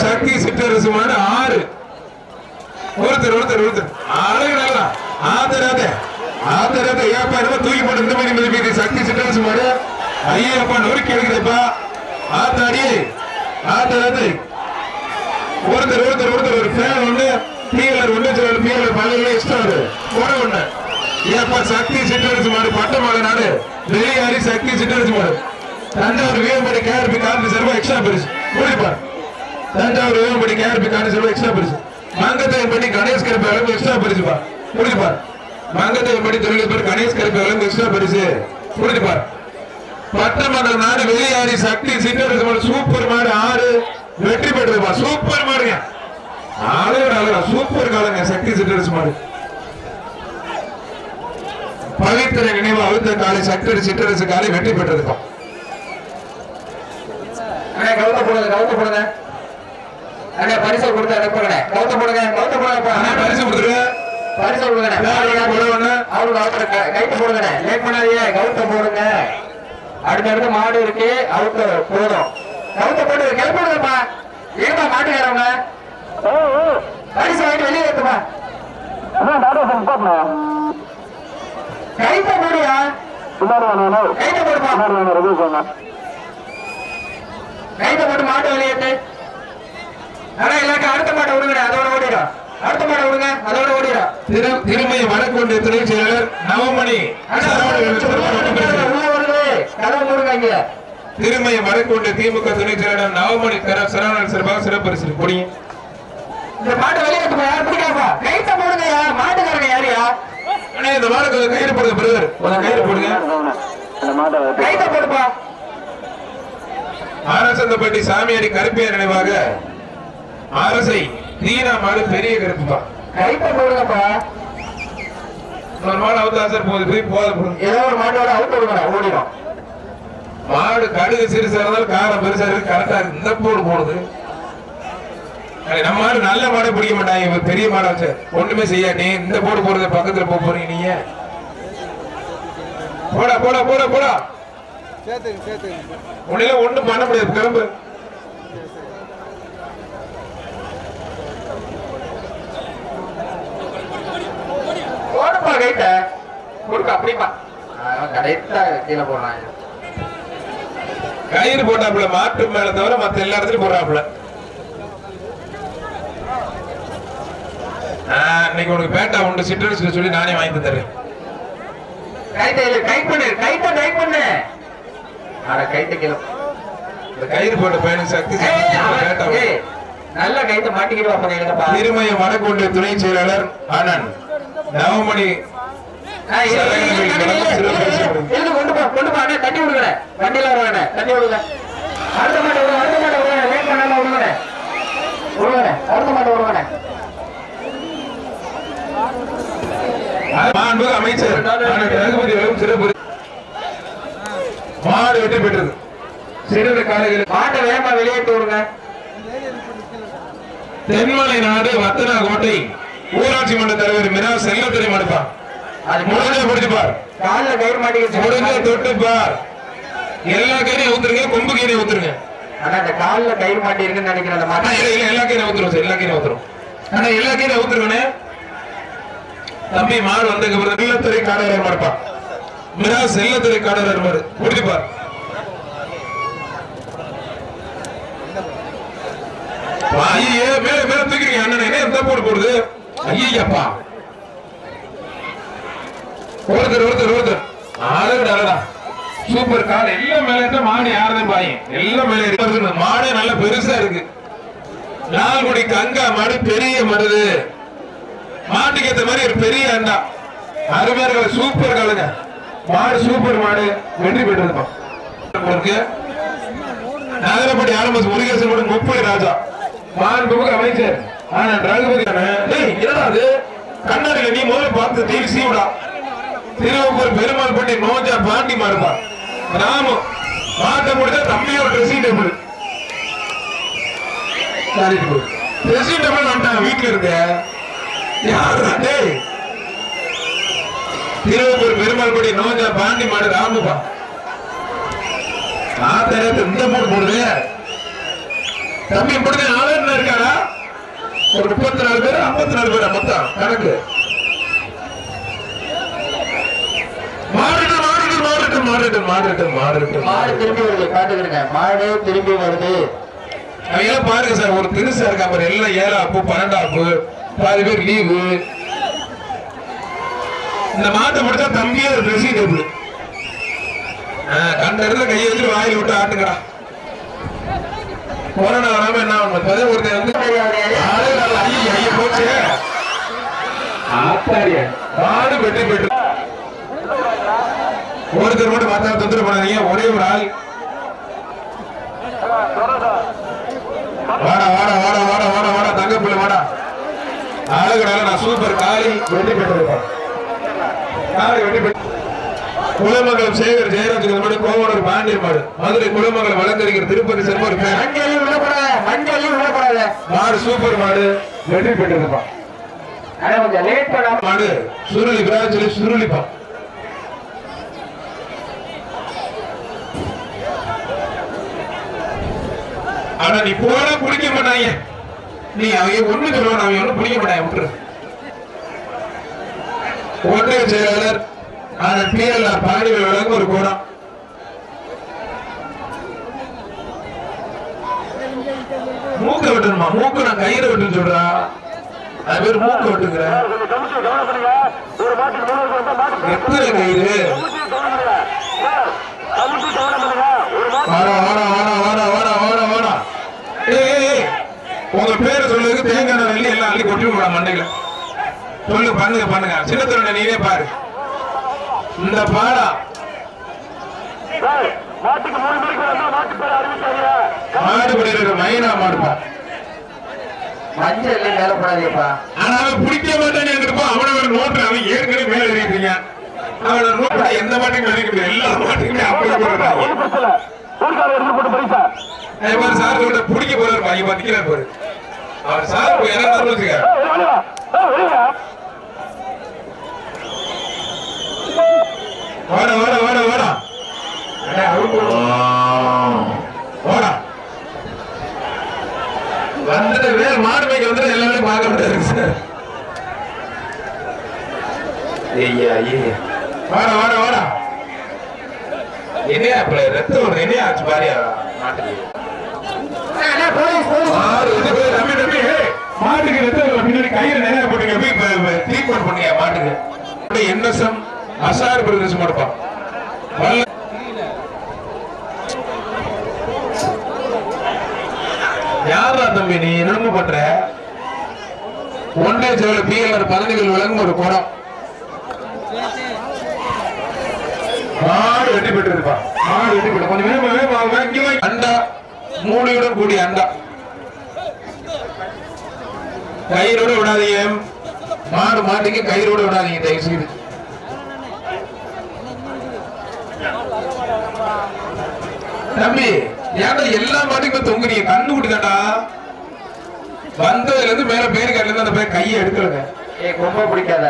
சக்தி சிற்றரசு மாடு ஆறு. ஒருத்தர் ஒருத்தர் ஒருத்தர். அழகு நல்லா. ஆதராத ஆதராத ஏப்பா தூக்கி போட்டு இந்த மாதிரி மதிப்பீடு சக்தி சிற்றரசு மாடு. ஐயப்பா நொறுக்கி எடுக்கிறப்பா ஆத்தாடி ஆதராத ஒருத்தர் ஒருத்தர் ஒருத்தர் ஒரு ஃபேன் ஒண்ணு பீலர் ஒண்ணு சில பீலர் பல்லுல இஷ்டம் அது கூட ஒண்ணு. ஏப்பா சக்தி சிற்றரசு மாடு பட்ட மாடு நாடு. வெளியாரி சக்தி சிற்றரசு மாடு. தஞ்சாவூர் வீரம்படி கேஆர்பி கார்டு சர்வா எக்ஸ்ட்ரா பரிசு. முடிப்பார் தஞ்சாவூர் வீரம்படி கேஆர்பி கார்டு செலவு எக்ஸ்ட்ரா பரிசு. மங்கத்தையும் படி கணேஷ் கருப்பு அளவு எக்ஸ்ட்ரா பரிசுப்பா முடிப்பார் மங்கத்தையும் படி தொழில் கணேஷ் கருப்பு அளவு எக்ஸ்ட்ரா பரிசு. முடிப்பார் பட்டமங்கலம் நாடு வெளியாரி சக்தி சிற்றரசு மாடு சூப்பர் மாடு ஆறு. வெற்றி பெற்றதுப்பா சூப்பர் மாடுங்க. ஆளோட அழகா சூப்பர் காலங்க சக்தி சிற்றரசு மாடு. பவித்திர நினைவு அழுத்த காலை சக்தி சிற்றரசு காலை வெற்றி பெற்றதுப்பா கவலைப்படுங்க கவலைப்படுங்க போடுங்க கவுத்த போடுங்க அண்ணே பரிசு கொடுத்து அனுப்புங்கண்ணே கவுத்த போடுங்க கவுத்த அண்ணா, பரிசு கொடுத்துரு பரிசு போடுவேன்னு? அவருக்கு அவருக்கு கைட்டு போடுங்கண்ணே லேட் பண்ணாதீங்க கவுத்த போடுங்க அடுத்தடுத்து மாடு இருக்கு அவுத்த போதும் கவுத்த போட்டு கிளப்பிடுங்கப்பா ஏப்பா மாட்டுக்காரவங்க பரிசு வாங்கிட்டு வெளியே ஏத்துப்பா கைத்த போடுயா கைத்த போடுப்பா கைத்த போட்டு மாட்டு வெளியேத்து ஆனா எல்லாருக்கும் அடுத்த மாட்டை விடுங்க அதோட ஓடிடும் அடுத்த மாட்டை விடுங்க அதோட ஓடிடும் திரு திருமய வடக்கொண்டு துணை செயலர் நவமணி திருமய வடக்கொண்டு திமுக துணை செயலர் நவமணி சரவணன் சிறப்பாக சிறப்பரிசு பொடியும் இந்த மாட்டை வெளியேத்துப்பா யார் பிடிக்காப்பா கைத்த போடுங்கயா மாட்டுக்காரங்க யாரியா அண்ணா இந்த மாடுக்கு கொஞ்சம் கயிறு போடுங்க பிரதர் கொஞ்சம் கயிறு போடுங்க. கைத்த போடுப்பா. ஆரசந்தப்பட்டி சாமியாடி கருப்பையர் நினைவாக அரசை தீனா மாடு பெரிய கருப்புப்பா. கைத்த போடுங்கப்பா. ஒரு மாடு அவுத்தா சார் போகுது போய் போத போடுங்க ஏதோ ஒரு மாட்டோட அவுட் விடுங்க ஓடிடும். மாடு கடுகு சிறுசா இருந்தாலும் காரம் பெருசா இருக்கு கரெக்டா இருக்கு. இந்த போடு போடுது. நம்ம மாடு நல்ல மாடை பிடிக்க மாட்டாங்க இவன் பெரிய மாடை வச்சு. ஒண்ணுமே செய்யாட்டி இந்த போடு போடுறது பக்கத்துல போக போறீங்க நீங்க. போடா போடா போடா போடா. உன்னையில ஒண்ணும் பண்ண முடியாது. கிளம்பு. போடுப்பா கைத்த கொடுக்க அப்படிப்பா கடைத்தா கீழே போடுறாங்க. கயிறு போட்டாப்புல மாட்டு மேல தவிர மத்த எல்லா இடத்துலயும் போடுறாப்புல. இன்னைக்கு உனக்கு பேட்டா உண்டு சிற்றரசுல சொல்லி நானே வாங்கி தரேன் இல்ல கை பண்ணு கைத்த கை பண்ணு. அட கைத்த கீழே இந்த கயிறு போட்ட பையனுக்கு சக்தி பேட்டா நல்ல கைத்த மாட்டிக்கிட்டு வாப்பா திருமய வடக்கொண்டு துணை செயலாளர் ஆனந்த். நவமணி. கொண்டு போ கொண்டு போ அண்ணே தண்ணி விடுங்க வண்டியில வருவாங்க தண்ணி விடுங்க. அடுத்த மாட்டை விடுங்க அடுத்த மாட்டை விடுங்க லேட் பண்ணாம விடுங்க விடுங்க அடுத்த மாட்டை விடுங்க மாண்பு அமைச்சர் சிறப்பு மாடு வெற்றி பெற்றது. சிறந்த காலையில். மாட்டை வேகமா வெளியேற்றி விடுங்க. தென்மலை நாடு வத்தனா கோட்டை. ஊராட்சி மன்ற தலைவர் மிரா செல்லத்துறை மடுப்பார் அது முடிஞ்ச பிடிச்சுப்பார் காலில் கயிறு முடிஞ்ச மாட்டிக்கிச்சு தொட்டுப்பார் எல்லா கீரையும் ஊத்துருங்க கொம்பு கீரையும் ஊத்துருங்க. ஆனா அந்த காலில் கயிறு மாட்டி இருக்குன்னு நினைக்கிறேன் அந்த மாட்டை. இல்ல, எல்லா கீரையும் ஊத்துருவோம் சார் எல்லா கீரையும் ஊத்துரும் ஆனா எல்லா கீரையும் ஊத்துருவனே தம்பி மாடு வந்ததுக்கு அப்புறம் செல்லத்துறை காடவர் மடுப்பா மிரா செல்லத்துறை காடவர் மாடு பிடிச்சுப்பார் மேல மேல தூக்கிறீங்க அண்ணன் என்ன எந்த போடு போடுது? ஐயப்பா ஒருத்தர் ஒருத்தர் ஒருத்தர். அழகு அழகா சூப்பர் கார் எல்லாம் மேல இருந்தா மாடு யாருதான் பாயன் எல்லாம் மேல இருக்கு. மாடு நல்லா பெருசா இருக்கு. நால்குடி கங்கா மாடு பெரிய மருது மாட்டுக்கு ஏத்த மாதிரி ஒரு பெரிய அண்டா. அருமையா சூப்பர் காலுங்க மாடு சூப்பர் மாடு. வெற்றி பெற்றதுப்பா இருக்கு ஆரம்ப முருகேசன் முப்பது ராஜா. மாண்புமிகு அமைச்சர். ஆனா ரகுபதி டேய் என்னடா அது? கண்ணாடியில நீ முதல்ல பார்த்து தீவி சீவிடா. திருவப்பூர் பெருமாள் பட்டி நோஜா பாண்டி மாறுபா ராமு மாட்ட முடிஞ்சா தம்பியோட ட்ரெஸ்ஸிங் டேபிள் ட்ரெஸ்ஸிங் டேபிள் வந்துட்டான் வீட்டுல இருக்க. யாருடா டேய்? திருவப்பூர் பெருமாள் பட்டி நோஜா பாண்டி மாடு ராமுபா ஆத்தரத்து இந்த போட்டு போடுது தம்பி முடிஞ்ச ஆளு என்ன இருக்காடா ஒரு முப்பத்தி நாலு பேர்? ஐம்பத்தி நாலு பேர் மொத்தம்? கணக்கு. மாறிட்டு மாறிட்டு மாறிட்டு மாறிட்டு மாறிட்டு மாறிட்டு மாடு திரும்பி வருது. காட்டுக்கிறேங்க மாடு திரும்பி வருது. அவங்க பாருங்க சார் ஒரு திருசா இருக்கா பாரு. எல்லாம் ஏழா அப்பு பன்னெண்டா அப்பு. பாதி பேர் லீவு. இந்த மாட்டை முடிச்சா தம்பியே ஒரு ரசீது இருக்கு கண்ட இடத்துல கையை வச்சு வாயில் விட்டு ஆட்டுங்கடா. கொரோனா வராம என்ன ஆகணும் இப்பதான் ஒருத்தன் வந்து போச்சு ஆத்தாரிய மாடு வெற்றி பெற்று ஒருத்தர் மட்டும் பார்த்தா தொந்தரவு பண்ணாதீங்க. ஒரே ஒரு ஆள். வாடா வாடா வாடா வாடா வாடா வாடா தங்க பிள்ளை வாடா. அழகுடால நான் சூப்பர் காலி வெற்றி பெற்றிருப்பேன் காலி வெற்றி பெற்று குலமங்கலம் சேகர் ஜெயராஜ் மாடு கோவலூர் பாண்டியர் மாடு மதுரை குலமங்கலம் வழக்கறிஞர் திருப்பதி செல்வர் மாடு சூப்பர் மாடு. வெற்றி பண்ணாம மாடு சுருளி பிராஜலி சுருளிப்பான் ஆனா நீ போனா பிடிக்க மாட்டாங்க. நீ அவங்க ஒண்ணு சொல்லுவான் அவங்க ஒண்ணு பிடிக்க மாட்டாங்க விட்டுரு. ஒன்றிய செயலாளர் ஆனால் பிஎல்ஆர் பாடிகள் வழங்க ஒரு கூடம். மூக்க விட்டுருமா மூக்கு நான் கயிறு விட்டு சொல்றா. அது பேர் மூக்கு விட்டுக்கிறேன் எப்படி கயிறு. வாடா வாடா வாடா வாடா வாடா வாடா வாடா. ஏய், உங்க பேரை சொல்லுங்க தேங்காய் எண்ணெய் எல்லாம் அள்ளி கொட்டி விடா மண்டையில. சொல்லு பண்ணுங்க பண்ணுங்க. சின்ன தொழில நீனே பாரு. இந்த பாடா. மாட்டுக்கு மூணு மணிக்கு வந்தா மாட்டு பேர் அறிவிச்சாங்க மாடு பிடிக்கிற மைனா மாடுப்பா. மஞ்சள் மேல போடாதீப்பா ஆனா அவன் பிடிக்க மாட்டானே இருப்பா அவனை ஒரு நோட்டு அவன் ஏற்கனவே மேல எழுதிட்டீங்க. அவனை நோட்டு எந்த மாட்டுக்கும் எழுதிக்க முடியாது. எல்லா மாட்டுக்குமே அப்படி போடுறாங்க பிரச்சனை ஊருக்கார எடுத்து போட்டு பரிசா அதே மாதிரி சார் கிட்ட பிடிக்க போறாரு பாத்து கீழே பாரு. அவர் சார் இறந்தாரு வச்சுக்க வெளியா வெளியா வாடா வாடா வாடா வாடா. அடே, அவுத்து விடு. வாடா. வந்துட்டு வேற மாடு மேய்க்க வந்துட்டு எல்லாமே பார்க்க முடியாது சார். ஐயா ஐயா வாடா வாடா வாடா. என்னையா அப்ப ரத்தம் ஆச்சு பாரியா? மாட்டுக்கு. மாட்டுக்கு ரத்தம். பின்னாடி கையில நிறைய போட்டுங்க ட்ரீட்மெண்ட் பண்ணுங்க மாட்டுக்கு? என்எஸ்எம் அசார் பிரதேசம் மாடுப்பா யாரா தம்பி நீ? என்னமோ பண்ற? ஒன்றே சேவல பிஎல்ஆர் பதவிகள் விளங்கும் ஒரு குடம். மாடு வெட்டி பெற்றிருப்பா. மாடு வெட்டி பெற்று கொஞ்சம் வேகமா வேகமா அண்டா. மூளையுடன் கூடிய அண்டா. கயிறோட விடாதீங்க. மாடு மாட்டுக்கு கயிறோட விடாதீங்க தயவு செய்து. தம்பி ஏன்டா எல்லா மாட்டுக்குமே தொங்குறீங்க? கண்ணு குட்டிதாடா வந்ததுல இருந்து மேல பேரு கட்டில அந்த பேர் கையை எடுக்கலங்க. ஏ கொம்ப பிடிக்காத.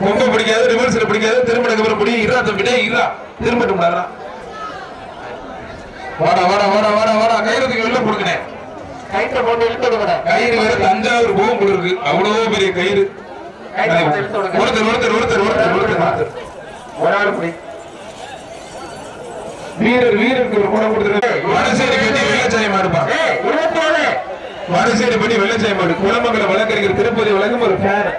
கொம்ப பிடிக்காது ரிவர்ஸ்ல பிடிக்காது திரும்ப அப்புறம் பிடி இரா தம்பி டேய் இரா திரும்பட்டும் வாடா வாடா வாடா வாடா வாடா கயிறுக்கு வெளில கொடுக்கணேன் கைட்ட போட்டு இழுத்து கயிறு வேற தஞ்சாவூர் போகும் போல இருக்கு. அவ்வளவு பெரிய கயிறு. ஒருத்தர் ஒருத்தர் ஒருத்தர் ஒருத்தர் ஒருத்தர் ஒருத்தர். ஒரு ஆள் பிடி வீரர் வீரருக்கு ஒரு குடம் கொடுத்துருக்காங்க வடசேரி பட்டி வெள்ளச்சாயம் ஏழு வடசேரி பட்டி வெள்ளச்சாயம் மாடு குளமங்கல வழக்கறிஞர் திருப்பதி வழங்கும் ஒரு ஃபேன்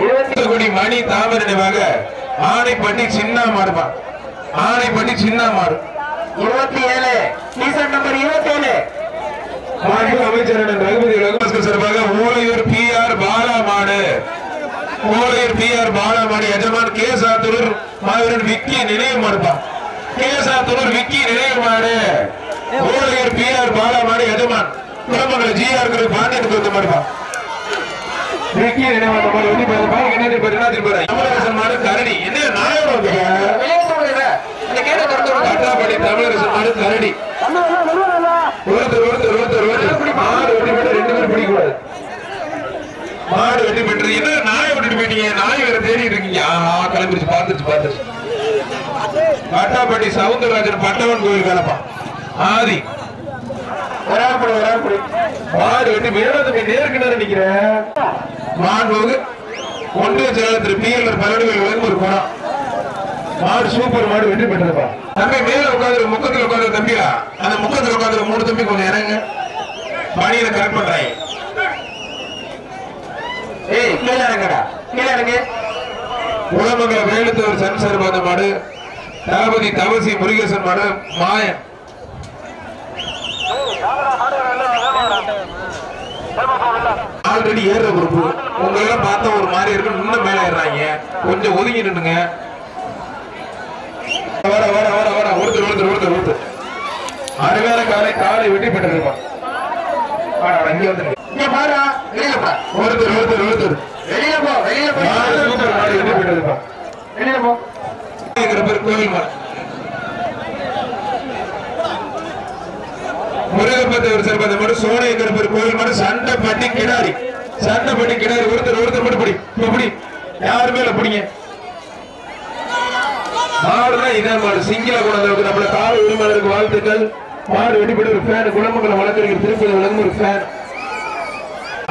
தூத்துக்குடி மணி தாமரை நினைவாக ஆனைப்பட்டி சின்ன மாடுப்பா ஆனைப்பட்டி சின்ன மாடு இருபத்தி ஏழு சீசன் நம்பர் இருபத்தி ஏழு மாண்பு அமைச்சர் ரகுபதி ரகுபாஸ்கர் சார்பாக ஊழையூர் பி ஆர் பாலா மாடு ஊழையூர் பி ஆர் பாலா மாடு எஜமான் கே சாத்தூர் மாவீரன் விக்கி நினைவு மாடுப்பா. கே சாத்தூர் விக்கி நினைவு மாடு ஊழையூர் பி ஆர் பாலா மாடு எஜமான். குளமங்கல ஜி ஆர் பாண்டியனுக்கு வந்து மாடுப்பா விக்கி நினைவு மாடு வந்து பாருப்பா என்ன திருப்பாரு என்ன திருப்பாரு தமிழரசன் மாடு கரடி. என்ன நாயோட கட்டாப்படி தமிழரசன் மாடு கரடி. ஒருத்தர் ஒருத்தர் ஒருத்தர் ஒருத்தர். மாடு வெட்டி போட்டு ரெண்டு பேரும் பிடிக்க கூடாது மாடு வெட்டி போட்டு என்ன நாயை விட்டுட்டு போயிட்டீங்க? நாய் வேற தேடிட்டு இருக்கீங்க. ஆஹா கிளம்பிருச்சு பார்த்துருச்சு பார்த்துருச்சு. கட்டாப்பட்டி சவுந்தரராஜன் பட்டவன் கோயில் கலப்பா. ஆதி. ஒரு ஆள் படி ஒரு ஆள் படி மாடு வெட்டி மேலத்துக்கு நேருக்கு நிக்கிறேன் மாடு ஒன்றிய செயலர் பரவடிகள் வழங்கும் ஒரு குணம் மாடு சூப்பர் மாடு வெற்றி பெற்றதுப்பா. தம்பி மேல உட்காந்து முக்கத்துல உட்காந்து தம்பியா? அந்த முக்கத்துல உட்காந்து மூணு தம்பி கொஞ்சம் இறங்க. பணியில கரெக்ட் பண்றாங்க ஏய் கீழே இறங்கடா. கீழே இறங்கு. உலமங்கல வேலுத்தவர் சன்சர் பார்த்த மாடு. தளபதி தவசி முருகேசன் மாடு மாயன் ஆல்ரெடி ஏற குரூப் உங்களெல்லாம் பார்த்தா ஒரு மாதிரி இருக்கு. இன்னும் மேல ஏறாங்க கொஞ்சம் ஒதுங்கி நின்னுங்க. வர வர வர வர. ஒருத்தர் ஒருத்தர் ஒருத்தர் ஒருத்தர். அருமையான காலை காலை வெட்டி பெற்றிருப்பான். இங்க வந்துருங்க. இங்க பாரு வெளியில போ. ஒருத்தர் ஒருத்தர் ஒருத்தர். வெளியில போ வெளியில போ வெட்டி பெற்றிருப்பான்? வெளியில போ. இருக்கிற கோவில் மாடு முருகப்பத்தவர் சார் அந்த மாதிரி சோனைங்கிற பேர் கோவில் மாடு சண்டை பட்டி கிடாரி. சண்டை பட்டி கிடாரி. ஒருத்தர் ஒருத்தர் மட்டும் படி இப்ப படி. யாருமே இல்ல பிடிங்க? மாடுதான் இதே மாடு. சிங்கில கொண்டது நம்மள கால உரிமையாளருக்கு வாழ்த்துக்கள். மாடு வெட்டிப்பட்டு ஒரு ஃபேன் குளமங்கலம் வழக்கறிஞர் திருப்பதி வழங்கும் ஒரு ஃபேன்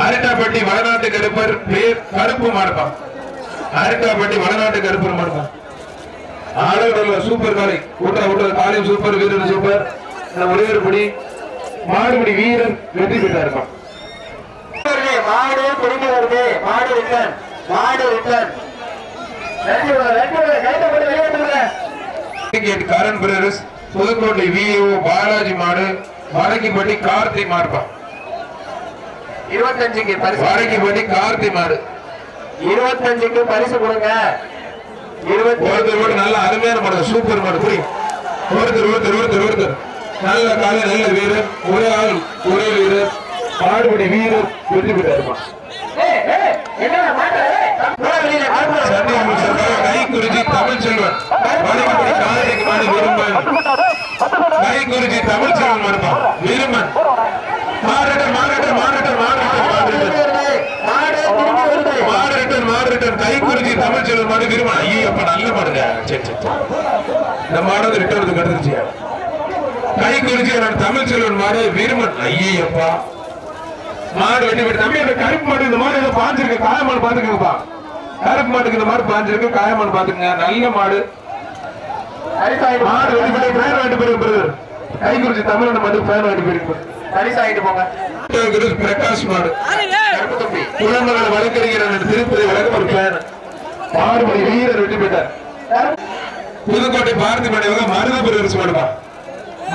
அரட்டாப்பட்டி வடநாட்டு கருப்பர் பேர் கருப்பு மாடுப்பா. அரட்டாப்பட்டி வடநாட்டு கருப்பர் மாடுப்பா. ஆளுநர்ல சூப்பர் காலை. ஊட்ட ஊட்ட காலையும் சூப்பர் வீரர் சூப்பர் நம்ம ஒரே படி. மாடுபடி வீரர் வெற்றி பெற்றாருப்பான் வருது, மாடு திரும்பி வருது. மாடு ரிட்டர்ன் மாடு ரிட்டர்ன் கரண் பிரதர்ஸ் புதுக்கோட்டை பாலாஜி மாடு கார்த்தி இருபத்தஞ்சுக்கு மாடு. இருபத்தஞ்சுக்கு பரிசு கொடுங்க. ஒருத்தர் மட்டும் நல்ல அருமையான மாடு சூப்பர் மாடு புரி ஒருத்தர் ஒருத்தர் ஒருத்தர் ஒருத்தர். நல்ல காலை நல்ல வீரர். ஒரே ஆள் ஒரே வீரர். மாடுபடி வீரர். வெற்றி சர்க்கார் கை குறிச்சி தமிழ் செல்வன். விரும்பன் கை குறிச்சி தமிழ் செல்வன் மறுப்பான் விரும்பன் மாறட்டன் மாறட்டன் மாறட்டன் மாறட்டன் திரும்பி மாறட்டன் வருது, மாடு திரும்பி வருது. மாறட்டன் மாறட்டன் கை குறிச்சி தமிழ் செல்வன் மாடு விரும்பன் ஐயோ அப்ப நல்ல மாடுங்க சரி சரி. இந்த மாடு வந்து ரிட்டர்ன் கிடைச்சிருச்சு கை குறிச்சி என்னோட தமிழ் செல்வன் மாடு விரும்பன் ஐயப்பா மாடு வெட்டி வெட்டி. தம்பி அந்த கருப்பு மாடு இந்த மாடு ஏதோ பாஞ்சிருக்கு. காயமாடு பாத்துக்கங்கப்பா. கருப்பு மாட்டுக்கு இந்த மாடு பாஞ்சிருக்கு. காயமாடு பாத்துக்கங்க. நல்ல மாடு. மாடு வெட்டி. வெட்டி. ஃபேன் வாங்கிட்டு போயிருங்க பிரதர் கை குறிச்சி தமிழ்நாடு மாட்டுக்கு ஃபேன் வாங்கிட்டு போங்க பிரகாஷ் மாடு. குழந்தைகளை வழக்கறிஞர் திருப்பதி வழக்கம் ஒரு ஃபேன் மாடுபடி வீரர் வெட்டி போயிட்டார் புதுக்கோட்டை பாரதி மனைவக மருத பிரதர்ஸ் மாடுப்பா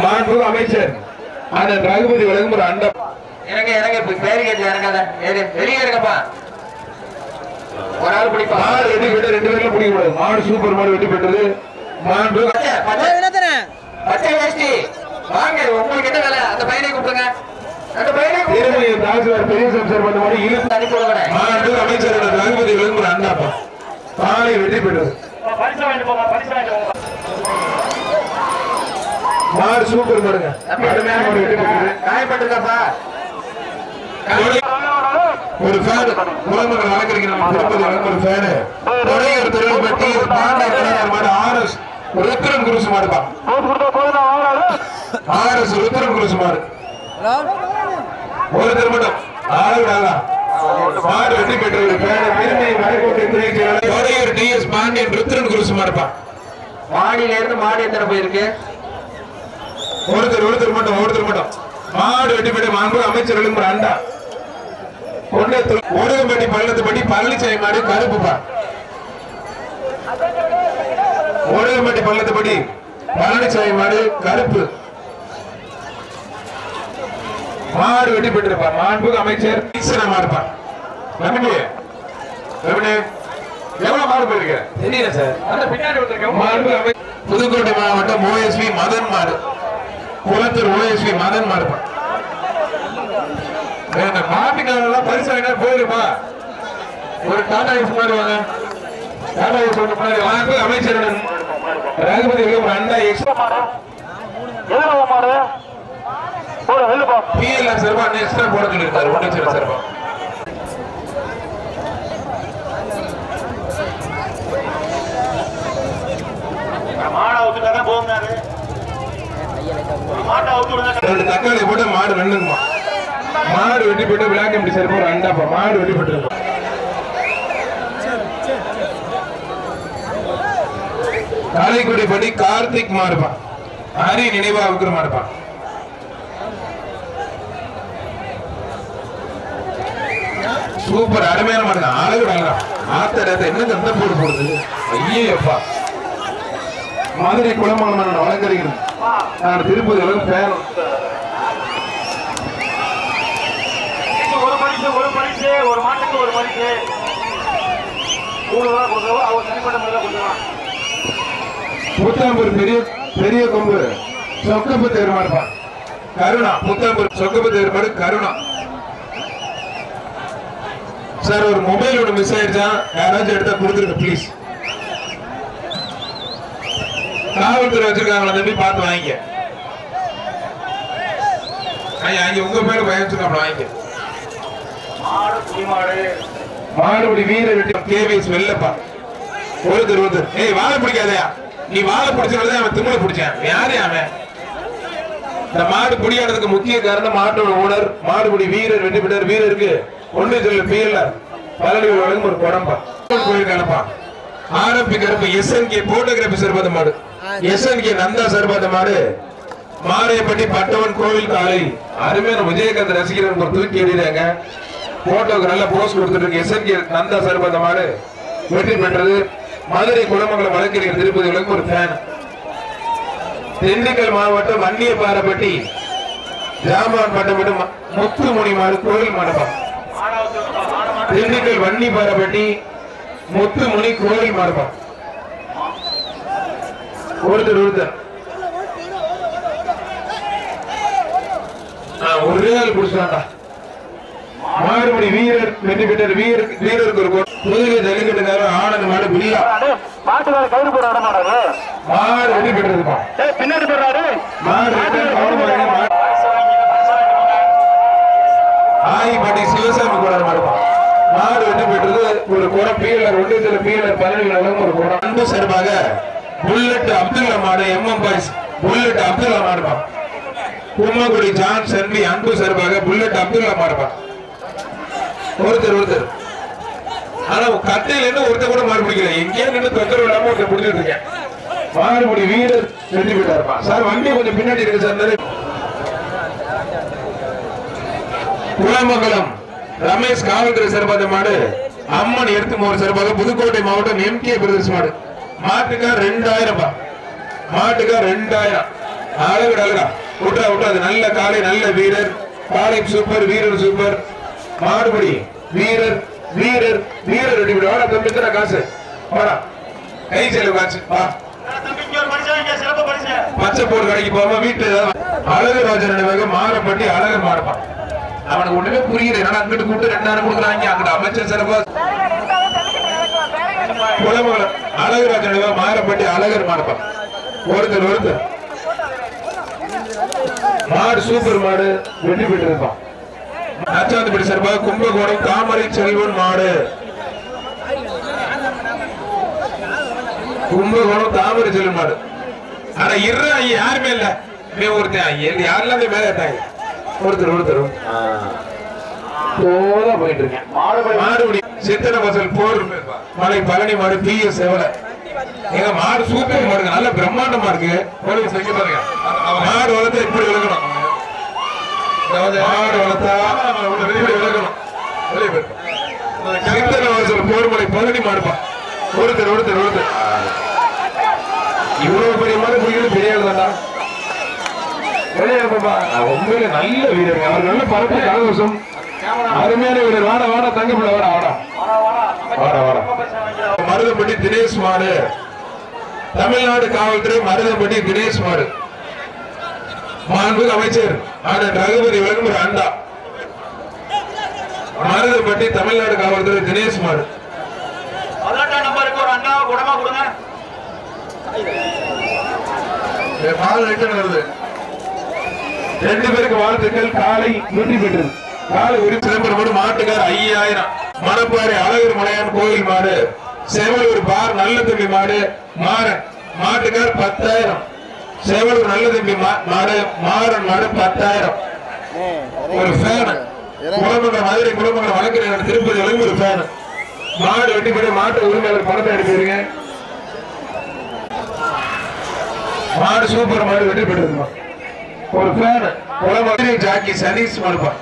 மாண்பு அமைச்சர் அண்ணன் ரகுபதி வழங்கும் ஒரு அண்டம் இறங்க இறங்க இப்ப பேரிகேட்ல இறங்காத வெளியே இருங்கப்பா ஒரு ஆள் பிடிப்பா மாடு வெட்டி போயிட்டு ரெண்டு பேர்ல பிடிக்க கூடாது மாடு சூப்பர் மாடு வெட்டி போயிட்டது மாண்பு பச்சை, பச்சை. பச்சை வேஷ்டி வாங்க உங்களுக்கு என்ன வேலை அந்த பையனை கூப்பிடுங்க திருமணி தாசில்தார் பெரிய சம்சார் பண்ண மாதிரி இழுத்து அனுப்பி விடுங்க மாண்பு அமைச்சர் அண்ணன் ரகுபதி வழங்கும் ஒரு மாடு சூப்பர் அருமையான வெட்டி போயிட்டது காயப்பட்டிருக்காப்பா? ஒரு ஃபேன் வளர்க்குறீங்க நம்ம திருப்பதி வளர்க்க ஒரு ஃபேனு ஒரு தொழில் பட்டி பாண்டா கலைஞர் மாடு ஆர்எஸ் ருத்ரன் குருசு மாடுப்பா. போட்டு கொடுத்தா போதும் வாங்கலாம் ஆர்எஸ் ருத்ரன் குருசு மாடு. ஒரு திருமணம். ஆளு நல்லா மாடு வெற்றி பெற்ற ஒரு ஃபேன் பெருமை மலைக்கோட்டை துணை செயலாளர் ஒரே ஒரு டிஎஸ் பாண்டியன் ருத்ரன் குருசு மாடுப்பா மாடியில இருந்து மாடு எத்தனை போயிருக்கு ஒருத்தர் ஒருத்தர் மட்டும் ஒருத்தர் மட்டும் மாடு வெட்டி பெற்ற மாண்பு அமைச்சர் எழும்புற அண்டா. ஒன்னத்தில் ஒருகம்பட்டி பள்ளத்துப்பட்டி பழனிசாமி மாடு கருப்புப்பா ஒருகம்பட்டி பள்ளத்துப்பட்டி பழனிசாமி மாடு கருப்பு. மாடு வெட்டி பெற்றிருப்பா மாண்பு அமைச்சர் ஈசன மாடுப்பா நம்பிக்கை எப்படி எவ்வளவு மாடு போயிருக்க? தெரியல சார். அந்த பின்னாடி மாண்பு அமை புதுக்கோட்டை மாவட்டம் ஓஎஸ்பி மதன் மாடு. குளத்தூர் ஓஎஸ்பி மதன் மாடுப்பா இந்த மாட்டுக்காரெல்லாம் பரிசு வாங்கினா போயிருப்பா. ஒரு டாடா யூஸ் மாதிரி வாங்க. டாடா யூஸ் ஒன்று மாதிரி வாங்க. அமைச்சருடன். ரகுபதி ஒரு அண்டா எக்ஸ்ட்ரா எதுல மாடு? போடு வெள்ளுப்பா பிஎல்ஆர் சார்பா எக்ஸ்ட்ரா போட சொல்லியிருக்காரு. ஒன்றிய சார்பா ஒரு தக்காளி போட்டு மாடு வெண்ணுக்குமா மாடு வெட்டி போட்டு விளையாட்டு இப்படி சரி போற ரெண்டாப்பா மாடு வெட்டி போட்டு காளைக்குடி படி கார்த்திக் மாடுப்பா. ஹரி நினைவா விக்கிற மாடுப்பா. சூப்பர் அருமையான மாடு அழகு நல்லா ஆத்த என்ன தந்த போடு போடுது? ஐயப்பா மதுரை குளமான வழக்கறிஞர் நான் திருப்பதி அளவு பேரம் ஒரு பரிசு ஒரு பரிசு ஒரு மாட்டுக்கு ஒரு பரிசு நூறு ரூபா கொடுக்கவோ? அவர் தனிப்பட்ட முறையில் கொடுக்கலாம் புத்தாம்பூர் பெரிய பெரிய கொம்பு. சொக்கப்பு தேர்மாடுப்பா கருணா புத்தாம்பூர் சொக்கப்பு தேர்மாடு கருணா. சார் ஒரு மொபைல் ஒன்று மிஸ் ஆயிடுச்சா யாராச்சும் எடுத்தா கொடுத்துருங்க ப்ளீஸ் காவல்துறை வச்சிருக்காங்களா தம்பி பார்த்து வாங்கிக்க. ஐயா இங்க உங்க பேரு பயம் வச்சிருக்காங்க வாங்கிக்க. மாடுபடி வீர வெட்டி கேவிஎஸ் வெள்ளப்பா. ஒருத்தர் ஒருத்தர் ஏய் வாழை பிடிக்காதயா? நீ வாழை பிடிச்சவங்க அவன் திமுல பிடிச்சான். யாரு அவன் இந்த மாடு பிடியானதுக்கு முக்கிய காரணம் மாட்டோட ஓனர் மாடுபிடி வீரர் வெற்றி பெற்றார் வீரருக்கு ஒண்ணு சொல்லு பேர்ல. பழனி வழங்கும் ஒரு குடம்பா கோயில் கணப்பா ஆரம்பி கருப்பு எஸ்என்கே போட்டோகிராபி சர்பாத மாடு. எஸ்என்கே நந்தா சர்பாத மாடு. மாரையப்பட்டி பட்டவன் கோவில் காலை அருமையான விஜயகாந்த் ரசிகர்கள் ஒரு தூக்கி எறிறாங்க போட்டோக்கு நல்ல போஸ்ட் கொடுத்துருக்கு எஸ்என்கே நந்தா சர்பாத மாடு. வெற்றி பெற்றது. மதுரை குளமங்கலம் வழக்கறிஞர் திருப்பதி விளக்கு ஒரு ஃபேன் திண்டுக்கல் மாவட்டம் வன்னியப்பாறைப்பட்டி. ஜாமான் பட்டப்பட்டு முத்துமுனி மாடு கோவில் மண்டபம். திண்டுக்கல் வன்னிப்பாறைப்பட்டி முத்துமுனி கோயில் மண்டபம் ஒருத்தர் ஒருத்தர். ஒரே ஆள் குடிச்சாண்டா மாடுபடி வீரர் வெற்றி பெற்ற வீரர் வீரருக்கு ஒரு. புதுகை ஜல்லிக்கட்டுக்காரர் ஆனந்த் மாடு மாட்டாரு மாடு வெற்றி பெற்றதுப்பா. பின்னாடி வெற்றி கவனமாக ஆயிப்பட்டி சிவசாமி குடம் மடுப்பான் நாடு வெற்றி பெற்றது ஒரு குடம் பீலர் சில பீலர் பதினேழு அளவு ஒரு குடம் அன்பு சார்பாக புல்லட் அப்துல்லா மாடு எம்எம் பாய்ஸ் புல்லட் அப்துல்லா மாடுப்பான் கும்மகுடி ஜான் சன்வி அன்பு சார்பாக புல்லட் அப்துல்லா மாடுப்பான் ஒருத்தர் ஒருத்தர். ஆனா கட்டையில இருந்து ஒருத்தர் கூட மாடு பிடிக்கல. எங்கேயே நின்று தொந்தரவு இல்லாம ஒருத்தர் பிடிச்சிட்டு இருக்கேன். மாடுபிடி வீரர் வெற்றி பெற்றாருப்பா சார் வண்டி கொஞ்சம் பின்னாடி இருக்கு சார். இந்த குளமங்கலம் ரமேஷ் காவல்துறை சிறப்பாத மாடு அம்மன் எடுத்து சிறப்பாக புதுக்கோட்டை மாவட்டம் எம்கே பிரதர்ஸ் மாடு. மாட்டுக்கா ரெண்டாயிரம் ரூபாய். மாட்டுக்கா ரெண்டாயிரம். அழகுடா அழகா விட்டா விட்டா அது நல்ல காலை நல்ல வீரர். காலை சூப்பர் வீரர் சூப்பர் மாடுபடி வீரர் வீரர் வீரர் ரெடி வாடா தம்பி தர காசு. வாடா. கை செலவு காசு. வா. ஒரு பச்சை போர் கடைக்கு போகாம ஏதாவது அழகு ராஜன் மாறப்பட்டி அழகர் மாறப்பான் அவனுக்கு ஒண்ணுமே புரியல. என்னடா அங்கிட்டு கூப்பிட்டு நேரம் கொடுக்குறாங்க அங்கிட்ட அமைச்சர் சிறப்பா குலமங்கலம். அழகராஜன் நினைவாக மாறப்பட்டி அழகர் மாறப்பான் ஒருத்தர் ஒருத்தர். மாடு சூப்பர் மாடு வெற்றி பெற்றிருப்பான் நச்சாந்தபடி சார்பாக கும்பகோணம் தாமரை செல்வன் மாடு. கும்பகோணம் தாமரை செல்வன் மாடு. ஆனா இரு யாருமே இல்ல. மே ஒருத்தன் ஐயா யாரெல்லாம் மேல ஏட்டாங்க ஒருத்தர் ஒருத்தர். போதா போயிட்டு இருக்கேன். மாடுபடி சித்தன வாசல் போர். மலை பழனி மாடு பி எஸ் செவல. எங்க மாடு சூப்பர் மாடுங்க நல்ல பிரம்மாண்டமா இருக்கு. போலீஸ் வைக்க பாருங்க. மாடு வளர்த்தா இப்படி விளக்கணும். மாடு வளர்த்தா இப்படி விளக்கணும். சித்தன வாசல் போர் மலை பழனி மாடுப்பா. ஒருத்தர் ஒருத்தர் ஒருத்தர். இவ்வளவு பெரிய மாடு பிடிக்கிறது பெரிய ஆள் உண்மையில நல்ல வீரர். அவர் நல்ல பரப்பு கலவசம் அருமையான வீரர். வாடா வாடா தங்க பிள்ளை வாடா வாடா. வாடா மருதப்பட்டி தினேஷ் மாடு. தமிழ்நாடு காவல்துறை மருதப்பட்டி தினேஷ் மாடு. மாண்புக்கு அமைச்சர் ஆனந்த் ரகுபதி விளங்குற அண்டா மருதப்பட்டி தமிழ்நாடு காவல்துறை தினேஷ் மாடு. குடமா கொடுங்க மாடு ரிட்டர்ன் வருது ரெண்டு பேருக்கு வாழ்த்துக்கள். காலை வெற்றி பெற்றது காலை ஒரு சிதம்பரம் மாட்டுக்கார் ஐயாயிரம். மணப்பாறை அழகர் மலையான் கோயில் மாடு. செவலூர் பார் நல்ல தம்பி மாடு. மாறன். மாட்டுக்கார் பத்தாயிரம். சேவலூர் நல்ல தம்பி மா- மாடு. மாறன் மாடு பத்தாயிரம். ஒரு ஃபேன் குளமங்கலம் மதுரை குளமங்கலம் வழக்கறிஞர் திருப்பதி வரைக்கும் ஒரு ஃபேன் மாடு வெட்டி போய் மாட்டு உரிமையாளர் பணத்தை எடுத்துருங்க மாடு சூப்பர் மாடு வெட்டி போயிட்டு ஒரு ஃபேன் குளமதுரை ஜாக்கி சதீஷ் மாடுப்பா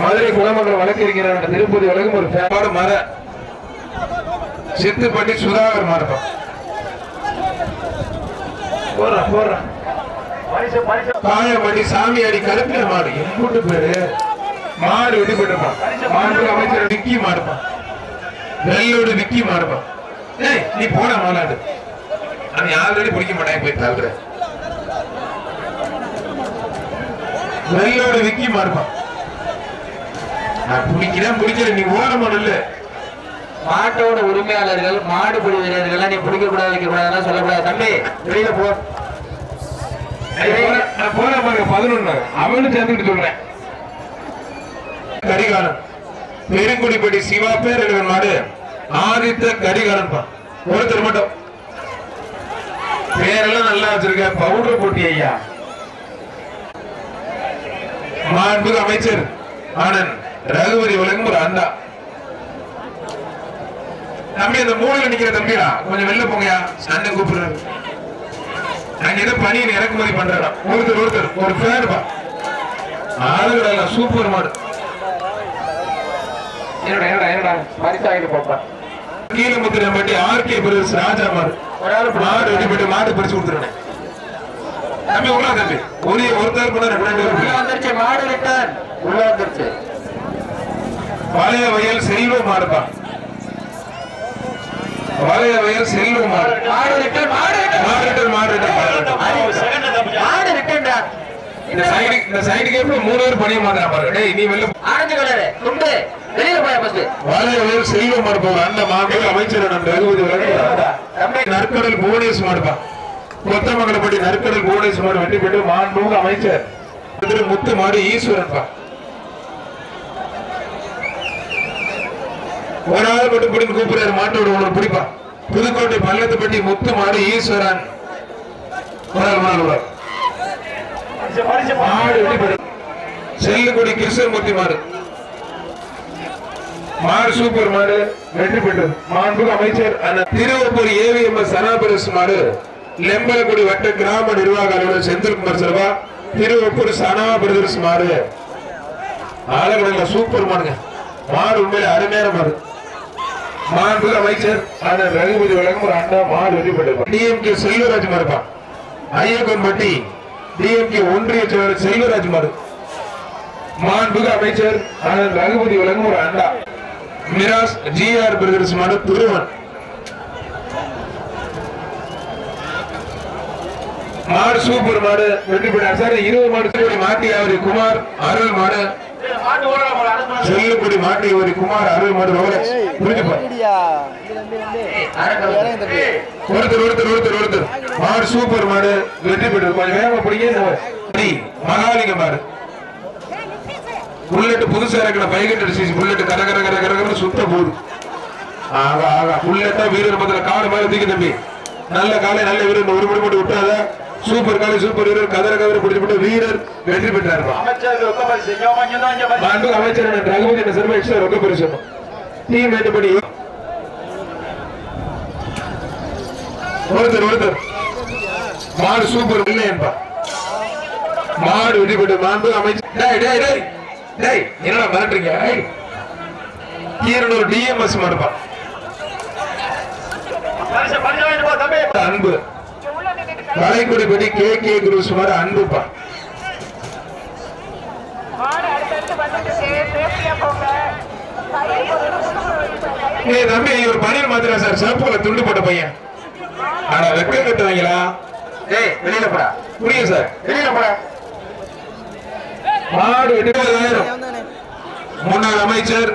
மதுரை குளமங்கலம் வழக்கறிஞர் திருப்பதி உலகம் ஒரு ஃபேன் மர. சித்துப்பட்டி சுதாகர் மாடுப்பா போடுறேன் போடுறேன் பரிசு பரிசு காயமணி சாமியாடி கருப்பின மாடு. எம்பூட்டு பேரு. மாடு வெட்டி போட்டுப்பான் மாடு அமைச்சர் விக்கி மாடுப்பான் வெள்ளோடு விக்கி மாடுப்பான் ஏய் நீ போட மாநாடு அது ஆல்ரெடி பிடிக்க மாட்டேன் போய் தள்ளுற வெள்ளோடு விக்கி மாடுப்பான் நான் பிடிக்கிறேன் பிடிக்கிறேன் நீ ஓரமா இல்ல மாட்டோட உரிமையாளர்கள் மாடுபிடி வீரர்கள் நீ பிடிக்க கூடாது வைக்க கூடாதுன்னு சொல்லக்கூடாது. தம்பி வெளியில போ. நான் போன பாருங்க பதினொன்னு. அவனு சேர்ந்துட்டு சொல்றேன். கரிகாலன். பெருங்குடிப்பட்டி சிவா பேர் எழுவன் மாடு. ஆதித்த கரிகாலன் பா ஒருத்தர் மட்டும். பேரெல்லாம் நல்லா வச்சிருக்க பவுடர் போட்டி ஐயா மாண்பு அமைச்சர் ஆனந்த் ரகுபதி வழங்கும் ஒரு அண்டா தம்பி அந்த மூலையில நிக்கிற தம்பிடா கொஞ்சம் வெளில போங்கயா அண்ணன் கூப்பிடுறாரு. நாங்க ஏதோ பணியை இறக்குமதி பண்றோம் ஒருத்தர் ஒருத்தர் ஒரு பேர் ஆளுகள சூப்பர் மாடு. என்னடா என்னடா என்னடா? பரிசாகிட்டு போப்பா. கீழமுத்திரம் பட்டி ஆர்கே பிரதர்ஸ் ராஜா மாடு. ஒரு ஆள் மாடு வெடிப்பட்டு மாடு பறிச்சு கொடுத்துருனே தம்பி உள்ள தம்பி. ஒரு ஒருத்தர் கூட ரெண்டு மாடு ரிட்டர்ன் உள்ள வந்துருச்சு. பழைய வயல் செல்வ மாடுப்பா. பழைய வயல் செல்வ மாடு. மாடு ரிட்டர்ன் மாடு ரிட்டர்ன் மாடு ரிட்டர் மாடு ரிட்டர் செகண்ட் தம்பியா மாடு ரிட்டர்ன்டா இந்த சைடு இந்த சைடு கேப்ல மூணு பேர் பணிய மாத்திரா பாருங்க டேய் நீ வெளில ஆரஞ்சு கலரு துண்டு. வெளியில போய் பஸ் பழைய வயல் செல்வ மாடு போகிற அந்த மாடு அமைச்சர் நம்ம ரகுபதி நற்கடல் புவனேஸ் மாடுப்பா. கொத்தமங்கலப்பட்டி நற்கடல் புவனேஸ் மாடு வெட்டி பெற்று மாண்புமிகு அமைச்சர். திரு முத்துமாரி ஈஸ்வரன் ஒரு ஆள் மட்டும் பிடின்னு கூப்பிடுறாரு மாட்டோட உணவு பிடிப்பா புதுக்கோட்டை பள்ளத்துப்பட்டி முத்துமாரி ஈஸ்வரன். செல்லுக்குடி கிருஷ்ணமூர்த்தி மாறு மாறு சூப்பர் மாடு வெற்றி பெற்றது. மாண்புக்கு அமைச்சர் அண்ணன் திருவப்பூர் ஏவிஎம்எஸ் சனாபரஸ் மாடு. லெம்பலக்குடி வட்ட கிராம நிர்வாக அலுவலர் செந்தில்குமார் செல்வா திருவப்பூர் சனா பிரதர்ஸ் மாடு ஆலகடல சூப்பர் மாடுங்க. மாடு உண்மையில அருமையான மாடு. மாண்புக்கு அமைச்சர் ஆனால் ரகுபதி வழங்கும் ஒரு அண்ணா மாடு வெளிப்பட்டிருப்பார் டிஎம்கே செல்வராஜ் மாடுப்பா. ஐயக்கன்பட்டி டிஎம்கே ஒன்றிய செயலர் செல்வராஜ் மாறு மாண்புக்கு அமைச்சர் ஆனால் ரகுபதி வழங்கும் ஒரு அண்டா மிராஸ் ஜிஆர் பிரதர்ஸ் மாடு துருவன். மாடு சூப்பர் மாடு வெற்றி பெற்றார். சார் இருபது மாடு செல்லுபடி மாட்டி அவரி குமார் அருள் மாடு. மாட்டு ஓடுற செல்லுபடி மாட்டி அவரி குமார் அருள் மாடு ரோலக்ஸ் ஒருத்தர் ஒருத்தர் ஒருத்தர் ஒருத்தர். மாடு சூப்பர் மாடு வெற்றி பெற்று கொஞ்சம் வேகமா பிடிக்க மகாலிங்க மாடு. புல்லட்டு புதுசா இருக்கிற ஃபைவ் ஹண்ட்ரட் சிசி புல்லட் கர கர கர கரன்னு சுத்த போகுது ஆகா ஆகா. புல்லட்டா வீரர் மத்தில காடு மாதிரி தூக்கி தம்பி. நல்ல காலை நல்ல வீரர். ஒரு மணி மட்டும் விட்டாதான் சூப்பர் காலை சூப்பர் வீரர். கதற கதற பிடிச்சு போட்டு வீரர் வெற்றி பெற்றார் மாண்பு அமைச்சர். ரகுபதி என்ன எக்ஸ்ட்ரா ரொக்க பரிசு டீம் ஏற்றபடி ஒருத்தர் ஒருத்தர். மாடு சூப்பர் இல்லை என்பா. மாடு வெற்றி பெற்று அமைச்சர். டேய் டேய் டேய். டேய் என்னடா மிரட்டுறீங்க? ஏய். கீரனூர் டிஎம்எஸ் மாடுப்பா. பரிசு கலைக்குடிப்படி கே. கே. குரூஸ் மாதிரி அன்புப்பா. மாடு ஏய் தம்பி ஒரு பனியன் மாத்திரா சார்? சிறப்புல துண்டு போட்ட பையன். ஆனா வெக்கம் கட்டுவாங்களா ஏய் வெளியில போடா. புரியுது சார். வெளியில போடா. மாடு எட்டுபதாயிரம் முன்னாள் அமைச்சர்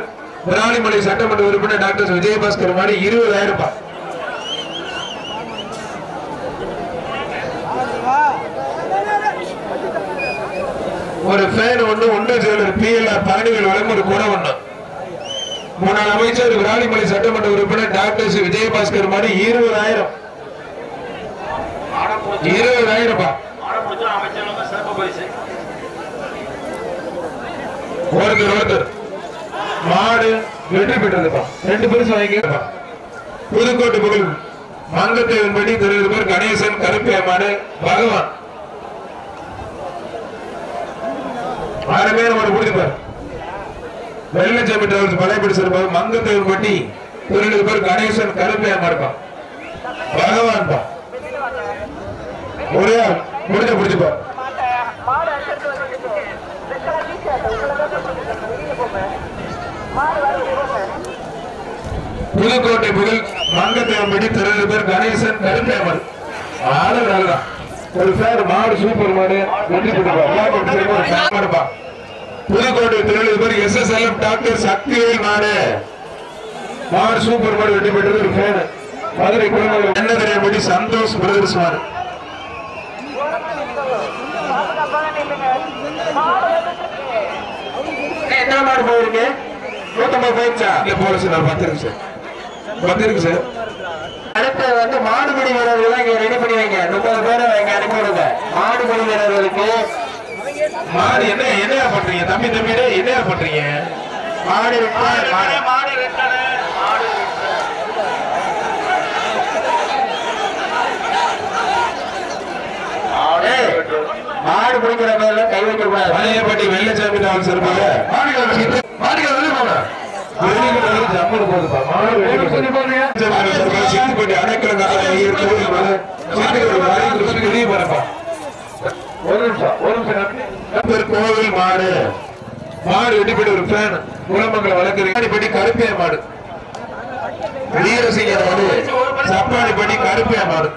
விராலிமலை சட்டமன்ற உறுப்பினர் டாக்டர் விஜயபாஸ்கர் மாதிரி இருபதாயிரம் ரூபாய் ஒரு ஃபேன் ஒண்ணு ஒன்று செயலர் பிஎல்ஆர் பழனிகள் வழங்கும் ஒரு குடம் ஒண்ணு. முன்னாள் அமைச்சர் விராலிமலை சட்டமன்ற உறுப்பினர் டாக்டர் விஜயபாஸ்கர் மாதிரி இருபதாயிரம். இருபதாயிரம் மாடு ஒருத்தர் ஒருத்தர். மாடு வெற்றி பெற்றதுப்பா. ரெண்டு பேரும் வாங்கிக்கப்பா புதுக்கோட்டை புகழ் மங்கத்தேவன்படி திருப்பர் கணேசன் கருப்பேமாடு பகவான். ஆறு பேர் அவர் பிடிப்பார் வெள்ளச்சம் டிராவல்ஸ் பழையபடி சிறப்பாக மங்கத்தேவன்பட்டி திருநெல்வேலி கணேசன் கருப்பேமாடுப்பா பகவான் பா ஒரே ஆள். முடிஞ்ச பிடிச்சுப்பா மாட்டை மாடு அடுத்தடுத்து வந்துட்டு வெத்தலை டீச்சர் உங்களை தான் சொல்லிட்டு வெளியே புதுக்கோட்டை புகழ் மங்கத்தேவன்படி திருநெல்வேலி கணேசன் கருப்பேமாடு ஆளு நல்லா பேர் மாடு சூப்பர் மாடு. வெற்றி பெற்றுப்பா. Pudukkottai Tirunelveli S S L doctor Sakthivel மாடு. மாடு சூப்பர் மாடு வெற்றி பெற்றது ஒரு ஃபேன் மதுரை குழந்தை என்னதரையபடி சந்தோஷ் பிரதர்ஸ் மாடு. நில்லுங்க மாடு போயிருக்கு? நூத்தம்பது போயிடுச்சா? இல்ல போலீஸ் நான் பத்து இருக்கு சார். பத்து இருக்கு சார். அடுத்து வந்து மாடுபிடி வீரர்கள் இங்க ரெடி பண்ணி வைங்க முப்பது பேரை இங்க மாடுபிடி வீரர்களுக்கு மாடு என்ன என்னையா பண்றீங்க? தம்பி தம்பி என்னையா பண்றீங்க? மாடு இருக்கு மாடு மாடு பிடிக்கிற பேர்ல கை வைக்க கூடாது. பழையப்பட்டி வெள்ளச்சாமி டால் சிறப்பாக. மாடுகள் வெளியே போங்க. வெளியே வந்து ஜம்முன்னு போகுதுப்பா. மாடு வெளியே போகுது சித்திப்பட்டி கோவில் மேல சித்திப்பட்டி வரைக்கும் வெளியே போறப்பா. ஒரு நிமிஷம் ஒரு நிமிஷம் கோவில் மாடு. மாடு வெட்டிப்பட்டு ஒரு ஃபேன் குளமங்கலம் வளர்க்குறீங்க. கருப்பே கருப்பைய மாடு. வீரசிங்க மாடு படி கருப்பைய மாடு.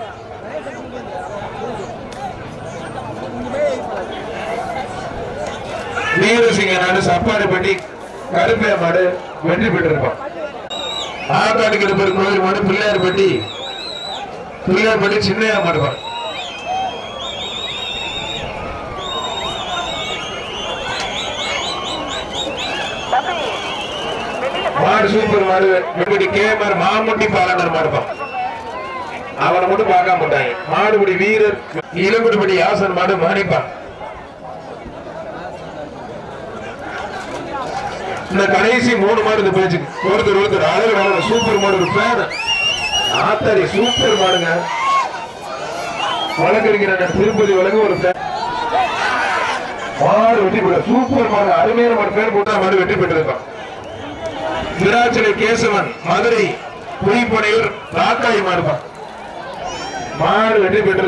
வீரசிங்க நாடு சப்பாடிப்பட்டி கருப்பைய மாடு வெற்றி பெற்றிருப்பான். ஆத்தாடிக்கிற பேர் கோவில் மாடு பிள்ளையார்பட்டி பிள்ளையார்பட்டி சின்னையா மாடுவான் மாடு சூப்பர் மாடு. இப்படி கேமர் மாமுட்டி பாலாண்டர் மாடுப்பான் அவனை மட்டும் பார்க்க மாட்டாங்க மாடுபடி வீரர் இளங்குடிபடி யாசன் மாடு மாணிப்பான் இந்த கடைசி மூணு மாடு இந்த பேச்சு ஒருத்தர் ஒருத்தர் அழகு நல்ல சூப்பர் மாடு ஒரு பேர். ஆத்தாடி சூப்பர் மாடுங்க. வழக்கறிஞர் திருப்பதி வழங்க ஒரு பேர் மாடு வெற்றி பெற்ற சூப்பர் மாடு. அருமையான மாடு. பேர் போட்டு மாடு வெற்றி பெற்றிருக்கான். விராச்சலை கேசவன் மதுரை புலிப்பனையூர் ராக்காய் மாடுப்பான் மாடு வெற்றி பெற்று